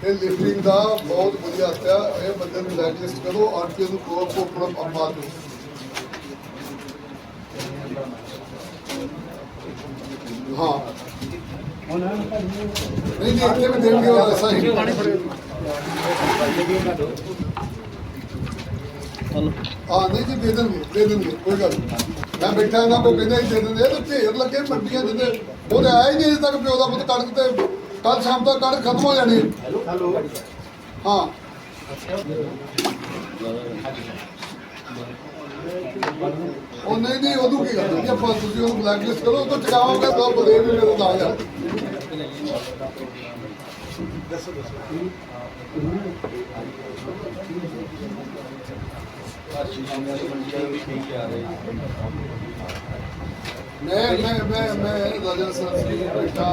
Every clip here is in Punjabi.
ਇਹ ਲਿਫਟਿੰਗ ਦਾ ਬਹੁਤ ਵਧੀਆ ਹੱਥਿਆ ਇਹ ਬੰਦੇ ਨੂੰ ਬਲੈਕ ਲਿਸਟ ਕਰੋ, ਆਰਟੀਓ ਨੂੰ ਕੋ ਕੋ ਪ੍ਰਮ ਅੰਬਾ ਦਿਓ। ਹਾਂ। ਨਹੀਂ ਨਹੀਂ, ਇੱਥੇ ਵੀ ਦੇਣਗੇ ਉਹ ਐਸਾ ਹੀ ਹਾਂ, ਨਹੀਂ ਜੀ, ਦੇ ਦੇਣਗੇ ਦੇ ਦੇਣਗੇ, ਕੋਈ ਗੱਲ ਨਹੀਂ। ਮੈਂ ਬੈਠਾ ਨਾ ਕੋ ਕਹਿੰਦਾ ਹੀ ਦੇ ਦਿੰਦੇ ਇਹ ਢੇਰ ਲੱਗੇ ਮੰਡੀਆਂ ਜਿੱਦੇ ਉਹਦੇ ਆਇਆ ਹੀ ਨਹੀਂ ਅਜੇ ਤੱਕ ਪਿਓ ਦਾ ਪੁੱਤ ਕਣਕ ਤੇ ਕੱਲ ਸ਼ਾਮ ਤੱਕ ਕਣਕ ਖਤਮ ਹੋ ਜਾਣੀ। ਹੈ। ਹਾਂ ਉਹ ਨਹੀਂ ਨਹੀਂ ਉਦੋਂ ਕੀ ਕਰਨਾ? ਜੀ ਆਪਾਂ ਤੁਸੀਂ ਉਹਨੂੰ ਬਲੈਕਲਿਸਟ ਕਰੋ, ਉਹ ਤੋਂ ਚਕਾਵਾਂਗੇ ਤਾਂ ਬਲੇ ਵੀ ਮੇਰੇ ਨਾਲ ਆ ਮੈਂ ਮੈਂ ਮੈਂ ਮੈਂ ਰਾਜਾ ਸਰ ਸੀ ਬੈਠਾ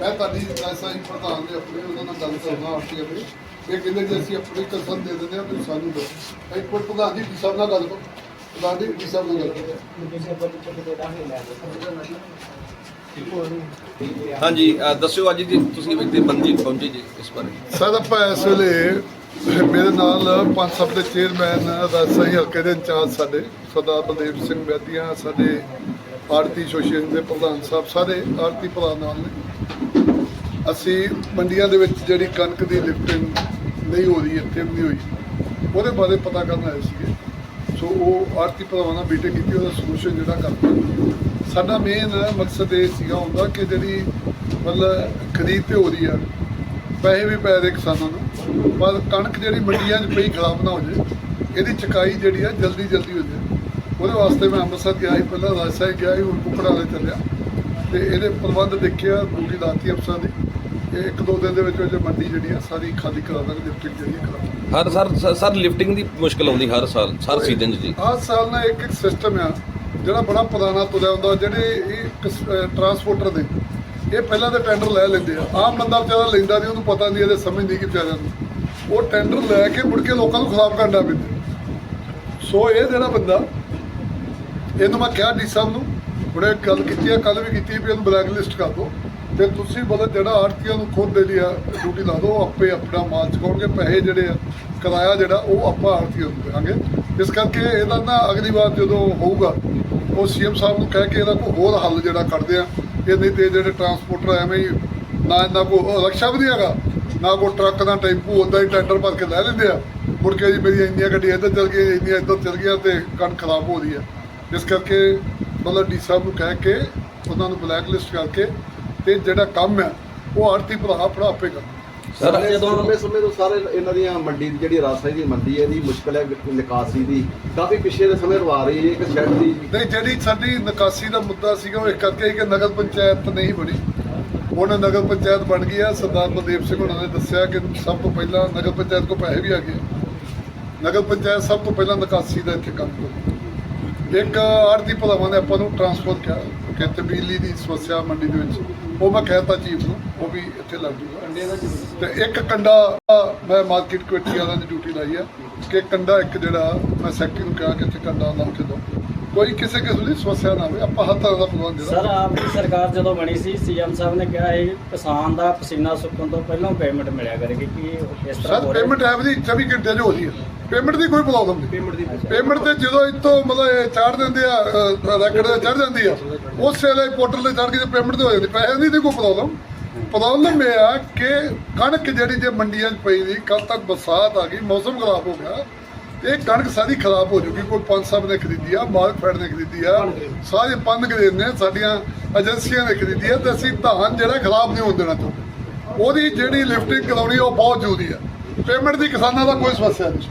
ਮੈਂ ਤੁਹਾਡੀ ਐਸਾ ਹੀ ਪ੍ਰਧਾਨ ਦੇ ਆਪਣੇ ਉਹਨਾਂ ਨਾਲ ਗੱਲ ਕਰਨਾ ਆਪੀ ਆਪਣੀ। ਇਹ ਕਹਿੰਦੇ ਜੀ ਅਸੀਂ ਆਪਣੀ ਕਸਮ ਦੇ ਦਿੰਦੇ ਹਾਂ ਤੁਸੀਂ ਸਾਨੂੰ ਦਿਓ ਇੱਕ ਮਿੰਟ ਪ੍ਰਧਾਨ ਜੀ ਡੀ ਸਾਹਿਬ ਨਾਲ ਗੱਲ ਕਰੋ। ਪ੍ਰਧਾਨ ਜੀ ਡੀ ਸਾਹਿਬ ਨਾਲ ਗੱਲ ਕਰੋ। ਹਾਂਜੀ ਦੱਸਿਓ ਅੱਜ ਜੀ ਤੁਸੀਂ ਵਿਅਕਤੀ ਬੰਦੀ ਪਹੁੰਚੇ ਜੀ ਇਸ ਬਾਰੇ। ਸਰ ਆਪਾਂ ਇਸ ਵੇਲੇ ਮੇਰੇ ਨਾਲ ਪੰਜ ਸਭ ਦੇ ਚੇਅਰਮੈਨ ਰਾਜਸ਼ਾਹੀ ਹਲਕੇ ਦੇ ਇੰਚਾਰਜ ਸਾਡੇ, ਸਰਦਾਰ ਬਲਦੇਵ ਸਿੰਘ ਬੈਦੀਆਂ, ਸਾਡੇ ਆਰਤੀ ਐਸੋਸੀਏਸ਼ਨ ਦੇ ਪ੍ਰਧਾਨ ਸਾਹਿਬ, ਸਾਰੇ ਆਰਤੀ ਪ੍ਰਧਾਨ ਨਾਲ ਨੇ। ਅਸੀਂ ਮੰਡੀਆਂ ਦੇ ਵਿੱਚ ਜਿਹੜੀ ਕਣਕ ਦੀ ਲਿਫਟਿੰਗ ਨਹੀਂ ਹੋ ਰਹੀ, ਇੱਥੇ ਵੀ ਨਹੀਂ ਹੋਈ, ਉਹਦੇ ਬਾਰੇ ਪਤਾ ਕਰਨ ਆਏ ਸੀਗੇ। ਸੋ ਉਹ ਆਰਤੀ ਪ੍ਰਧਾਨ ਨਾਲ ਮੀਟਿੰਗ ਕੀਤੀ, ਉਹਦਾ ਸੋਲੂਸ਼ਨ ਜਿਹੜਾ ਕਰਨਾ ਸਾਡਾ ਮੇਨ ਮਕਸਦ ਇਹ ਸੀਗਾ ਹੁੰਦਾ ਕਿ ਜਿਹੜੀ ਮਤਲਬ ਖਰੀਦ ਤੇ ਹੋ ਰਹੀ ਆ ਪੈਸੇ ਵੀ ਪੈ ਰਹੇ ਕਿਸਾਨਾਂ ਨੂੰ ਪਰ ਕਣਕ ਜਿਹੜੀ ਮੰਡੀਆਂ 'ਚ ਪਈ ਖਰਾਬ ਨਾ ਹੋ ਜਾਏ ਇਹਦੀ ਚਕਾਈ ਜਿਹੜੀ ਆ ਜਲਦੀ ਜਲਦੀ ਹੋ ਜਾਏ। ਉਹਦੇ ਵਾਸਤੇ ਮੈਂ ਅੰਮ੍ਰਿਤਸਰ ਗਿਆ ਸੀ ਪਹਿਲਾਂ ਰਾਜਸ਼ਾਹੀ ਗਿਆ ਸੀ ਹੁਣ ਕੁੱਕੜਾਂ ਦੇ ਚੱਲਿਆ। ਤੇ ਇਹਦੇ ਪ੍ਰਬੰਧ ਦੇਖਿਆ ਡਿਊਟੀ ਲਾਤੀ ਅਫਸਰਾਂ ਦੀ ਇਹ ਇੱਕ ਦੋ ਦਿਨ ਦੇ ਵਿੱਚ ਵਿੱਚ ਮੰਡੀ ਜਿਹੜੀ ਆ ਸਾਰੀ ਖਾਲੀ ਕਰਾ ਦਾਂਗੇ ਲਿਫਟਿੰਗ ਜਿਹੜੀ ਆ ਕਰਾ ਹਰ ਸਰ ਸਰ ਲਿਫਟਿੰਗ ਦੀ ਮੁਸ਼ਕਲ ਆਉਂਦੀ ਹਰ ਸਾਲ ਹਰ ਸੀਜ਼ਨ ਜੀ। ਆਹ ਸਾਲ ਨਾਲ ਇੱਕ ਇੱਕ ਸਿਸਟਮ ਆ ਜਿਹੜਾ ਬੜਾ ਪੁਰਾਣਾ ਤੁਰਿਆ ਹੁੰਦਾ ਜਿਹੜੇ ਇਹ ਟਰਾਂਸਪੋਰਟਰ ਦੇ। ਇਹ ਪਹਿਲਾਂ ਤਾਂ ਟੈਂਡਰ ਲੈ ਲੈਂਦੇ ਆ। ਆਮ ਬੰਦਾ ਵਿਚਾਰਾ ਲੈਂਦਾ ਨਹੀਂ, ਉਹਨੂੰ ਪਤਾ ਨਹੀਂ ਇਹਦੇ ਸਮਝ ਨਹੀਂ ਕਿ ਵਿਚਾਰਿਆਂ ਨੂੰ। ਉਹ ਟੈਂਡਰ ਲੈ ਕੇ ਮੁੜ ਕੇ ਲੋਕਾਂ ਨੂੰ ਖਰਾਬ ਕਰਨਾ ਪੈਂਦਾ ਸੋ ਇਹ ਜਿਹੜਾ ਬੰਦਾ, ਇਹਨੂੰ ਮੈਂ ਕਿਹਾ ਡੀ ਸਾਹਿਬ ਨੂੰ ਬੜੇ ਗੱਲ ਕੀਤੀ ਹੈ ਕੱਲ ਵੀ ਕੀਤੀ ਵੀ ਇਹਨੂੰ ਬਲੈਕ ਲਿਸਟ ਕਰ ਦਿਓ। ਤੇ ਤੁਸੀਂ ਮਤਲਬ ਜਿਹੜਾ ਆੜਤੀਆਂ ਨੂੰ ਖੁਦ ਦੇ ਲਿਆ ਡਿਊਟੀ ਲਾ ਦਿਓ ਆਪੇ ਆਪਣਾ ਮਾਲ ਚੁਕਾਉਣਗੇ, ਪੈਸੇ ਜਿਹੜੇ ਆ, ਕਿਰਾਇਆ ਜਿਹੜਾ, ਉਹ ਆਪਾਂ ਆੜਤੀਆਂ ਨੂੰ ਦੇਵਾਂਗੇ। ਇਸ ਕਰਕੇ ਇਹਦਾ ਨਾ ਅਗਲੀ ਵਾਰ ਜਦੋਂ ਹੋਊਗਾ, ਉਹ ਸੀਐਮ ਸਾਹਿਬ ਨੂੰ ਕਹਿ ਕੇ ਇਹਦਾ ਕੋਈ ਹੋਰ ਹੱਲ ਜਿਹੜਾ ਕੱਢਦੇ ਆ। ਇਹ ਨਹੀਂ ਤੇ ਜਿਹੜੇ ਟਰਾਂਸਪੋਰਟਰ ਐਵੇਂ ਹੀ, ਨਾ ਇਹਨਾਂ ਕੋ ਰਕਸ਼ਾ ਵੀ ਨਹੀਂ ਹੈਗਾ, ਨਾ ਕੋ ਟਰੱਕ ਦਾ ਟੈਂਪੂ ਉਦਾਂ ਹੀ ਟੈਂਡਰ ਭਰ ਕੇ ਲੈ ਲੈਂਦੇ ਆ। ਮੁੜ ਕੇ ਜੀ ਮੇਰੀਆਂ ਇੰਨੀਆਂ ਗੱਡੀਆਂ ਇੱਧਰ ਚਲ ਗਈਆਂ, ਇੰਨੀਆਂ ਇੱਧਰ ਚਲ ਗਈਆਂ ਤੇ ਕਣ ਖਰਾਬ ਹੋ ਰਹੀ ਆ ਇਸ ਕਰਕੇ ਮਤਲਬ ਡੀ ਸਾਹਿਬ ਨੂੰ ਕਹਿ ਕੇ, ਉਹਨਾਂ ਨੂੰ ਬਲੈਕ ਲਿਸਟ ਕਰਕੇ ਤੇ ਜਿਹੜਾ ਕੰਮ ਹੈ, ਉਹ ਆਰਤੀ ਭਰਾ ਆਪਣਾ ਆਪੇ ਕਰ ਸਰ ਸਰ ਜਦੋਂ ਲੰਬੇ ਸਮੇਂ ਤੋਂ ਸਾਰੇ ਇਹਨਾਂ ਦੀਆਂ ਮੰਡੀ ਦੀ ਜਿਹੜੀ ਰਾਜਸ਼ਾਹੀ ਦੀ ਮੰਡੀ ਹੈ ਇਹਦੀ ਮੁਸ਼ਕਲ ਹੈ ਨਿਕਾਸੀ ਦੀ। ਕਾਫੀ ਪਿਛਲੇ ਦੇ ਸਮੇਂ ਤੋਂ ਆ ਰਹੀ ਹੈ ਇੱਕ ਸ਼ੈਡ ਦੀ। ਨਹੀਂ ਜਿਹੜੀ ਸਾਡੀ ਨਿਕਾਸੀ ਦਾ ਮੁੱਦਾ ਸੀਗਾ ਉਹ ਇੱਕ ਕਰਕੇ ਹੀ ਕਿ ਨਗਰ ਪੰਚਾਇਤ ਨਹੀਂ ਬਣੀ। ਹੁਣ ਨਗਰ ਪੰਚਾਇਤ ਬਣ ਗਈ ਆ ਸਰਦਾਰ ਬਲਦੇਵ ਸਿੰਘ ਉਹਨਾਂ ਨੇ ਦੱਸਿਆ ਕਿ ਸਭ ਤੋਂ ਪਹਿਲਾਂ ਨਗਰ ਪੰਚਾਇਤ ਕੋ ਪੈਸੇ ਵੀ ਆ ਗਏ। ਨਗਰ ਪੰਚਾਇਤ ਸਭ ਤੋਂ ਪਹਿਲਾਂ ਨਿਕਾਸੀ ਦਾ ਇੱਥੇ ਕੰਮ ਕਰੂ ਇੱਕ ਆਰਤੀ ਭਲਾਵਾਂ ਨੇ ਆਪਾਂ ਨੂੰ ਟਰਾਂਸਫਰ ਕਿਹਾ ਕਿ ਤਬਦੀਲੀ ਦੀ ਸਮੱਸਿਆ ਮੰਡੀ ਦੇ ਵਿੱਚ। ਉਹ ਮੈਂ ਕਹਿਤਾ ਚੀਫ ਨੂੰ, ਉਹ ਵੀ ਇੱਥੇ ਲੱਗ ਜੂਗਾ। ਤੇ ਇੱਕ ਕੰਡਾ ਮੈਂ ਮਾਰਕੀਟ ਕਮੇਟੀ ਵਾਲਿਆਂ ਦੀ ਡਿਊਟੀ ਲਾਈ ਹੈ ਕਿ ਕੰਡਾ ਇੱਕ ਜਿਹੜਾ ਮੈਂ ਸੈਕਟਰੀ ਨੂੰ ਕਿਹਾ ਕਿ ਇੱਥੇ ਕੰਡਾ ਲਾ ਉੱਥੇ ਦਿਓ ਕੋਈ ਕਿਸੇ ਕਿਸਮ ਦੀ ਸਮੱਸਿਆ ਨਾ ਹੋਵੇ ਆਪਾਂ ਹਰ ਤਰ੍ਹਾਂ ਦਾ ਪ੍ਰਬੰਧ ਸਰ ਜਿਹੜਾ ਆਪ ਦੀ ਸਰਕਾਰ ਜਦੋਂ ਬਣੀ ਸੀ ਸੀਐਮ ਸਾਹਿਬ ਨੇ ਕਿਹਾ ਇਹ ਕਿਸਾਨ ਦਾ ਪਸੀਨਾ ਸੁੱਕਣ ਤੋਂ ਪਹਿਲਾਂ ਪੇਮੈਂਟ ਮਿਲਿਆ ਕਰੇਗੀ ਕਿ ਇਸ ਤਰ੍ਹਾਂ ਸਰ ਹੋ ਰਿਹਾ। ਪੇਮੈਂਟ ਐਵਰੀ 24 ਘੰਟੇ 'ਚ ਹੋ ਰਹੀ ਹੈ। ਪੇਮੈਂਟ ਦੀ ਕੋਈ ਪ੍ਰੋਬਲਮ ਨਹੀਂ। ਪੇਮੈਂਟ ਦੀ ਪੇਮੈਂਟ ਤੇ ਜਦੋਂ ਇੱਥੋਂ ਮਤਲਬ ਇਹ ਚਾੜ ਦਿੰਦੇ ਆ ਰੈਕਡ ਤੇ ਚੜ ਜਾਂਦੀ ਆ ਉਸ ਵੇਲੇ ਪੋਰਟਲ ਤੇ ਚੜ ਕੇ ਤੇ ਪੇਮੈਂਟ ਤੇ ਹੋ ਜਾਂਦੀ ਪੈਸੇ ਦੀ ਕੋਈ ਪ੍ਰੋਬਲਮ ਪ੍ਰੋਬਲਮ ਇਹ ਆ ਕਿ ਕਣਕ ਜਿਹੜੀ ਜੇ ਮੰਡੀਆਂ 'ਚ ਪਈ ਦੀ ਕੱਲ ਤੱਕ ਬਰਸਾਤ ਆ ਗਈ ਮੌਸਮ ਖਰਾਬ ਹੋ ਗਿਆ। ਇਹ ਕਣਕ ਸਾਰੀ ਖਰਾਬ ਹੋ ਜੂਗੀ, ਕੋਈ ਪੰਜ ਸਾਹਿਬ ਨੇ ਖਰੀਦੀ ਆ ਮਾਰਕ ਫੈਡ ਨੇ ਖਰੀਦੀ ਆ, ਸਾਰੇ ਪੰਨ ਗਰੇਡ ਨੇ ਸਾਡੀਆਂ ਏਜੰਸੀਆਂ ਨੇ ਖਰੀਦੀ ਆ ਤੇ ਅਸੀਂ ਧਾਨ ਜਿਹੜਾ ਖਰਾਬ ਨਹੀਂ ਹੋਣ ਦੇਣਾ ਚਾਹੁੰਦੇ। ਉਹਦੀ ਜਿਹੜੀ ਲਿਫਟਿੰਗ ਕਰਾਉਣੀ ਉਹ ਬਹੁਤ ਜ਼ਰੂਰੀ ਆ। ਪੇਮੈਂਟ ਦੀ ਕਿਸਾਨਾਂ ਦਾ ਕੋਈ ਸਮੱਸਿਆ ਨਹੀਂ।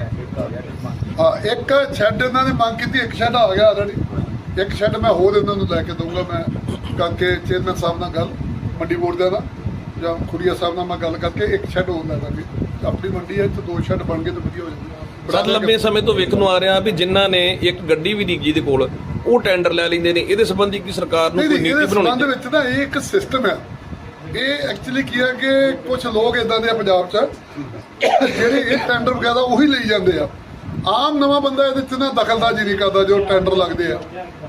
ਹਾਂ, ਇੱਕ ਸ਼ੈੱਡ ਇਹਨਾਂ ਨੇ ਮੰਗ ਕੀਤੀ, ਇੱਕ ਸ਼ੈੱਡ ਆ ਗਿਆ ਆਲਰੇਡੀ ਇੱਕ ਸ਼ੈੱਡ ਮੈਂ ਹੋਰ ਇਹਨਾਂ ਨੂੰ ਲੈ ਕੇ ਦਊਂਗਾ, ਮੈਂ ਕਰਕੇ ਚੇਅਰਮੈਨ ਸਾਹਿਬ ਨਾਲ ਗੱਲ, ਮੰਡੀ ਬੋਰਡ ਦੇ ਨਾਲ, ਜਾਂ ਖੁਰੀਆ ਸਾਹਿਬ ਨਾਲ ਮੈਂ ਗੱਲ ਕਰਕੇ ਇੱਕ ਸ਼ੈੱਡ ਹੋਰ ਲੈ ਦਾਂਗੇ ਆਪਣੀ ਮੰਡੀ ਹੈ, ਇੱਥੇ ਦੋ ਸ਼ੈੱਡ ਬਣ ਗਏ ਤਾਂ ਵਧੀਆ ਹੋ ਜਾਊਗਾ ਸਰ ਲੰਬੇ ਸਮੇਂ ਤੋਂ ਵੇਖਣ ਨੂੰ ਆ ਰਿਹਾ ਵੀ ਜਿਨ੍ਹਾਂ ਨੇ ਇੱਕ ਗੱਡੀ ਵੀ ਨਹੀਂ ਜੀ ਦੇ ਕੋਲ ਉਹ ਟੈਂਡਰ ਲੈ ਲੈਂਦੇ ਨੇ। ਇਹਦੇ ਸੰਬੰਧੀ ਕੀ ਸਰਕਾਰ ਨੂੰ ਕੋਈ ਨੀਤੀ ਬਣਾਉਣੀ ਸੰਬੰਧ ਵਿੱਚ ਨਾ ਇਹ ਇੱਕ ਸਿਸਟਮ ਹੈ ਇਹ ਐਕਚੁਅਲੀ ਕੀ ਹੈ ਕਿ ਕੁਝ ਲੋਕ ਇਦਾਂ ਦੇ ਆ ਪੰਜਾਬ 'ਚ ਜਿਹੜੇ ਇਹ ਟੈਂਡਰ ਵਗੈਰਾ ਉਹੀ ਲਈ ਜਾਂਦੇ ਆ। ਆਮ ਨਵਾਂ ਬੰਦਾ ਇਹਦੇ 'ਚ ਨਾ ਦਖਲਅੰਦਾਜ਼ੀ ਨਹੀਂ ਕਰਦਾ ਜੋ ਟੈਂਡਰ ਲੱਗਦੇ ਆ।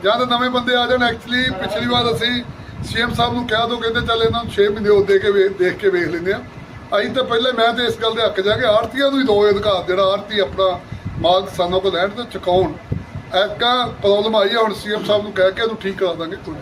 ਜਾਂ ਤਾਂ ਨਵੇਂ ਬੰਦੇ ਆ ਜਾਣ ਐਕਚੁਅਲੀ ਪਿਛਲੀ ਵਾਰ ਅਸੀਂ ਸੀਐਮ ਸਾਹਿਬ ਨੂੰ ਕਹਿ ਦੋ ਕਹਿੰਦੇ ਚੱਲ ਇਹਨਾਂ ਨੂੰ 6 ਮਹੀਨੇ ਉਹ ਦੇ ਕੇ ਦੇਖ ਕੇ ਵੇਖ ਲੈਂਦੇ ਆ। ਅਸੀਂ ਤਾਂ ਪਹਿਲੇ ਮੈਂ ਤੇ ਇਸ ਗੱਲ ਦੇ ਹੱਕ ਜਾ ਕੇ ਆੜਤੀਆਂ ਨੂੰ ਹੀ ਦੋ ਅਧਿਕਾਰ ਜਿਹੜਾ ਆੜਤੀ ਆਪਣਾ ਮਾਲ ਕਿਸਾਨਾਂ ਕੋਲ ਲੈਣ ਤੇ ਚੁਕਾਉਣ। ਐਕਾ ਪ੍ਰੋਬਲਮ ਆਈ ਆ, ਹੁਣ ਸੀਐਮ ਸਾਹਿਬ ਨੂੰ ਕਹਿ ਕੇ ਇਹਨੂੰ ਠੀਕ ਕਰਾ ਦਾਂਗੇ, ਕੋਈ